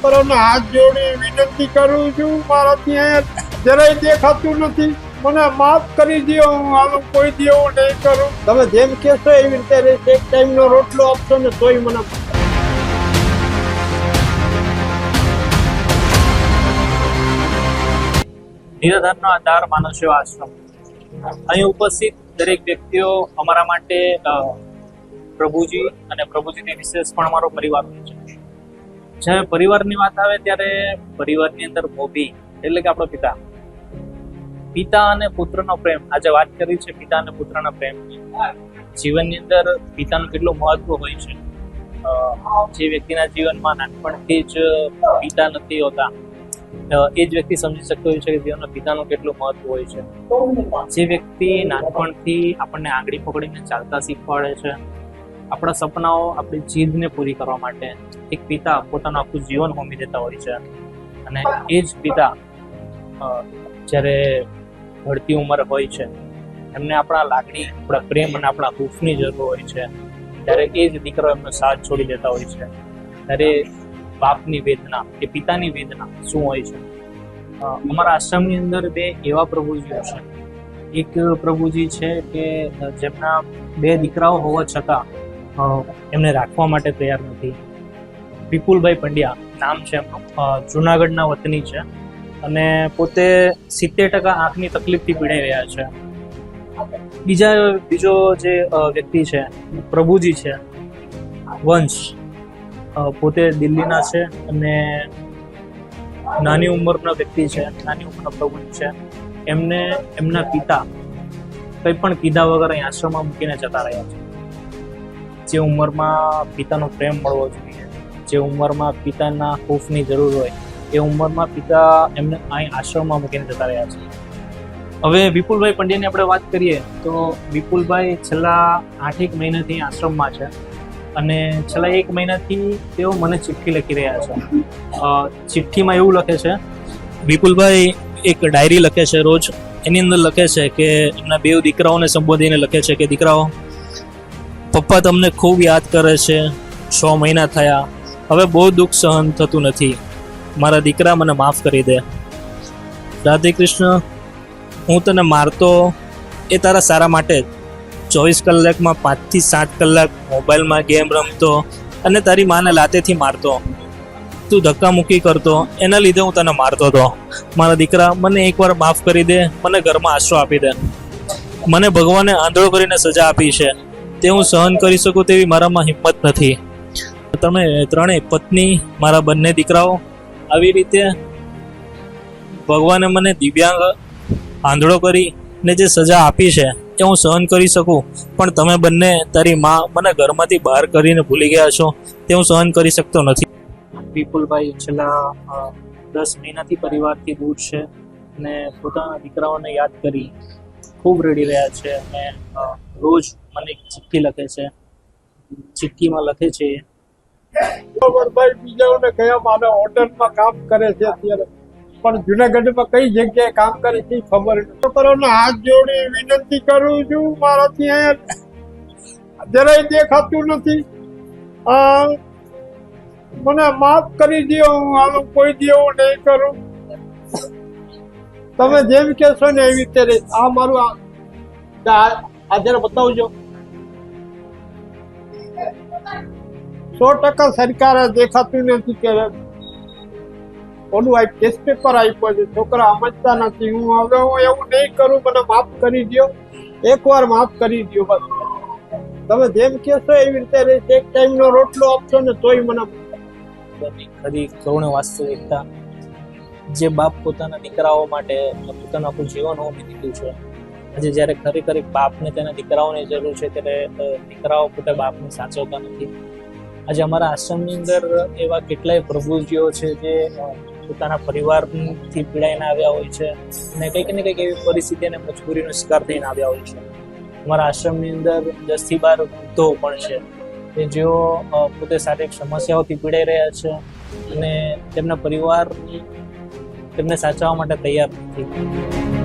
છોકરાઓને હાથ જોડી વિનંતી કરું છું મારાથી અહીંયા જરાય દેખાતું નથી. મને માફ કરી દો હું આનું કોઈ દેવો નહીં કરું. તમે જેમ કહેશો એવી રીતે રહેશે. એક ટાઈમનો રોટલો આપશો ને તોય મને નિરાધારનો આધાર માનવ સેવા આશ્રમ. અહીં ઉપસ્થિત દરેક વ્યક્તિઓ અમારા માટે પ્રભુજી અને પ્રભુજીની વિશેષ પણ અમારો પરિવાર છે. જ્યારે પરિવારની વાત આવે ત્યારે પરિવારની અંદર મોભી, એટલે કે આપણો પિતા. પિતા અને પુત્રનો પ્રેમ. આજે વાત કરી છે પિતા અને પુત્રના પ્રેમની. જીવનની અંદર પિતાનું કેટલું મહત્વ હોય છે. જે વ્યક્તિના જીવનમાં નાનપણથી જ પિતા નથી હોતા એ જ વ્યક્તિ સમજી શકતો હોય છે કે જીવનમાં પિતાનું કેટલું મહત્વ હોય છે. જે વ્યક્તિ નાનપણથી આપણને આંગળી પકડીને ચાલતા શીખવાડે છે આપણા સપનાઓ, આપણી જીદને પૂરી કરવા માટે એક પિતા પોતાનું આખું જીવન હોમી દેતા હોય છે. અને એ જ પિતા જ્યારે ભળતી ઉંમર હોય છે, એમને આપણા લાગણી, આપણા પ્રેમ અને આપણા હૂફની જરૂર હોય છે. ત્યારે એ જ દીકરો એમનો સાથ છોડી દેતા હોય છે. ત્યારે બાપની વેદના, કે પિતાની વેદના શું હોય છે? અમારા આશ્રમની અંદર બે એવા પ્રભુજીઓ છે. એક પ્રભુજી છે કે, જેમના બે દીકરાઓ હોવા છતાં એમને રાખવા માટે તૈયાર નથી. વિપુલભાઈ પંડ્યા નામ છે એમનું. જુનાગઢના વતની છે અને પોતે સિત્તેર ટકા આંખની તકલીફથી પીડાઈ રહ્યા છે. બીજા, બીજો જે વ્યક્તિ છે, પ્રભુજી છે, વંશ પોતે દિલ્હીના છે અને નાની ઉંમરના વ્યક્તિ છે, નાની ઉંમરના પ્રભુજી છે. એમને, એમના પિતા કંઈ પણ કીધા વગર અહીં આશ્રમમાં મૂકીને જતા રહ્યા છે. જે ઉંમરમાં પિતાનો પ્રેમ મળવો જોઈએ, જે ઉંમરમાં પિતાના હૂફની જરૂર હોય, એ ઉંમરમાં પિતા એમને અહીં આશ્રમમાં મૂકીને જતા રહ્યા છે. હવે વિપુલભાઈ પંડ્યાની આપણે વાત કરીએ તો વિપુલભાઈ છેલ્લા આઠેક મહિનાથી આશ્રમમાં છે અને છેલ્લા એક મહિનાથી તેઓ મને ચિઠ્ઠી લખી રહ્યા છે. ચિઠ્ઠીમાં એવું લખે છે, વિપુલભાઈ એક ડાયરી લખે છે રોજ, એની અંદર લખે છે કે એમના બે દીકરાઓને સંબોધીને લખે છે કે, દીકરાઓ પપ્પા તમને ખૂબ યાદ કરે છે. છ મહિના થયા. હવે બહુ દુઃખ સહન થતું નથી. મારા દીકરા મને માફ કરી દે. રાધે કૃષ્ણ, હું તને મારતો એ તારા સારા માટે ચોવીસ કલાકમાં પાંચથી સાત કલાક મોબાઈલમાં ગેમ રમતો અને તારી માને લાતેથી મારતો. તું ધક્કા મૂકી કરતો, એના લીધે હું તને મારતો હતો. મારા દીકરા, મને એકવાર માફ કરી દે, મને ઘરમાં આશરો આપી દે. મને ભગવાને આંધળો કરીને સજા આપી છે. તે હું સહન કરી શકું તેવી મારામાં હિંમત નથી. તમે ત્રણેય પત્ની, મારા બંને દીકરાઓ આવી રીતે ભગવાને મને દિવ્યાંગ આંધળો કરી ને જે સજા આપી છે, એ હું સહન કરી શકું. પણ તમે બંને તારી માં મને ઘરમાંથી બહાર કરીને ભૂલી ગયા છો, તે હું સહન કરી શકતો નથી. વિપુલભાઈ છેલ્લા દસ મહિનાથી પરિવારથી દૂર છે અને પોતાના દીકરાઓને યાદ કરી ખૂબ રડી રહ્યા છે અને રોજ મને ચિઠ્ઠી લખે છે. ચિઠ્ઠીમાં લખે છે ભાઈ બીજાઓને કયા મારે હોટલમાં કામ કરે છે અત્યારે? પણ જુનાગઢમાં કઈ જગ્યાએ કામ કરે છે ખબર છોકરાઓને હાથ જોડી વિનંતી કરું છું મારાથી જરાય દેખાતું નથી. આ મને માફ કરી દો હું આનું કોઈ દેવો નહીં કરું. તમે જેમ કહેશો ને એવી રીતે આ મારું આ જરા બતાવજો. સો ટકા સરકારે દેખાતું નથી કે ઓલું આ ટેસ્ટ પેપર આપ્યો છે. છોકરા સમજતા નથી. હું હવે હું એવું નહીં કરું, મને માફ કરી દો એકવાર માફ કરી દો બસ. તમે જેમ કહેશો એવી રીતે રહીશ. એક ટાઈમનો રોટલો આપશો ને તોય મને ખરી કરુણ વાસ્તવિકતા. જે બાપ પોતાના દીકરાઓ માટે પોતાનું આખું જીવન હોમી દીધું છે. આજે જ્યારે ખરેખર બાપને તેના દીકરાઓની જરૂર છે, ત્યારે દીકરાઓ પોતે બાપને સાચવતા નથી. આજે અમારા આશ્રમની અંદર એવા કેટલાય પ્રભુજીઓ છે જે પોતાના પરિવારથી પીડાઈને આવ્યા હોય છે અને કંઈક ને કંઈક એવી પરિસ્થિતિ અને મજબૂરીનો શિકાર થઈને આવ્યા હોય છે. અમારા આશ્રમની અંદર દસથી બાર વૃદ્ધો પણ છે કે જેઓ પોતે શારીરિક સમસ્યાઓથી પીડાઈ રહ્યા છે અને તેમના પરિવાર તેમને સાચવવા માટે તૈયાર નથી.